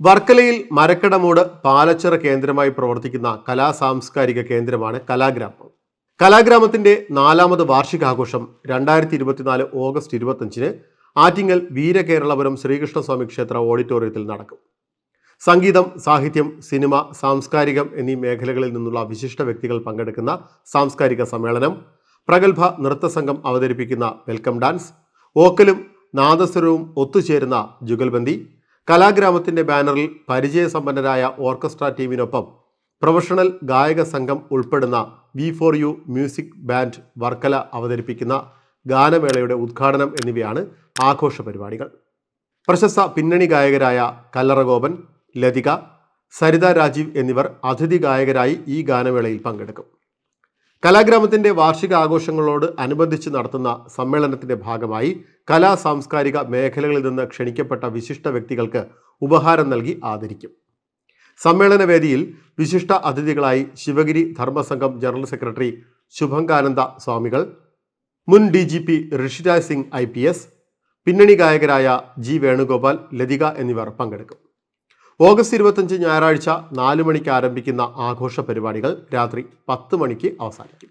വർക്കലയിൽ മരക്കടമൂട് പാലച്ചിറ കേന്ദ്രമായി പ്രവർത്തിക്കുന്ന കലാ സാംസ്കാരിക കേന്ദ്രമാണ് കലാഗ്രാമം. കലാഗ്രാമത്തിന്റെ നാലാമത് വാർഷികാഘോഷം രണ്ടായിരത്തി ഇരുപത്തിനാല് ഓഗസ്റ്റ് ഇരുപത്തഞ്ചിന് ആറ്റിങ്ങൽ വീരകേരളപുരം ശ്രീകൃഷ്ണസ്വാമി ക്ഷേത്ര ഓഡിറ്റോറിയത്തിൽ നടക്കും. സംഗീതം സാഹിത്യം സിനിമ സാംസ്കാരികം എന്നീ മേഖലകളിൽ നിന്നുള്ള വിശിഷ്ട വ്യക്തികൾ പങ്കെടുക്കുന്ന സാംസ്കാരിക സമ്മേളനം പ്രഗത്ഭ നൃത്തസംഘം അവതരിപ്പിക്കുന്ന വെൽക്കം ഡാൻസ് ഓക്കലും നാദസ്വരവും ഒത്തുചേരുന്ന ജുഗൽബന്ദി കലാഗ്രാമത്തിന്റെ ബാനറിൽ പരിചയസമ്പന്നരായ ഓർക്കസ്ട്ര ടീമിനൊപ്പം പ്രൊഫഷണൽ ഗായക സംഘം ഉൾപ്പെടുന്ന V four U music band Varkala അവതരിപ്പിക്കുന്ന ഗാനമേളയുടെ ഉദ്ഘാടനം എന്നിവയാണ് ആഘോഷ പരിപാടികൾ. പ്രശസ്ത പിന്നണി ഗായകരായ കല്ലറഗോപൻ ലതിക സരിത രാജീവ് എന്നിവർ അതിഥി ഗായകരായി ഈ ഗാനമേളയിൽ പങ്കെടുക്കും. കലാഗ്രാമത്തിന്റെ വാർഷിക ആഘോഷങ്ങളോട് അനുബന്ധിച്ച് നടത്തുന്ന സമ്മേളനത്തിന്റെ ഭാഗമായി കലാ സാംസ്കാരിക മേഖലകളിൽ നിന്ന് ക്ഷണിക്കപ്പെട്ട വിശിഷ്ട വ്യക്തികൾക്ക് ഉപഹാരം നൽകി ആദരിക്കും. സമ്മേളനവേദിയിൽ വിശിഷ്ട അതിഥികളായി ശിവഗിരി ധർമ്മസംഘം ജനറൽ സെക്രട്ടറി ശുഭങ്കാനന്ദ സ്വാമികൾ മുൻ D G P Rishiraj Singh I P S പിന്നണി ഗായകരായ ജി വേണുഗോപാൽ ലതിക എന്നിവർ പങ്കെടുക്കും. ഓഗസ്റ്റ് ഇരുപത്തഞ്ച് ഞായറാഴ്ച നാല് മണിക്ക് ആരംഭിക്കുന്ന ആഘോഷ പരിപാടികൾ രാത്രി പത്ത് മണിക്ക് അവസാനിക്കും.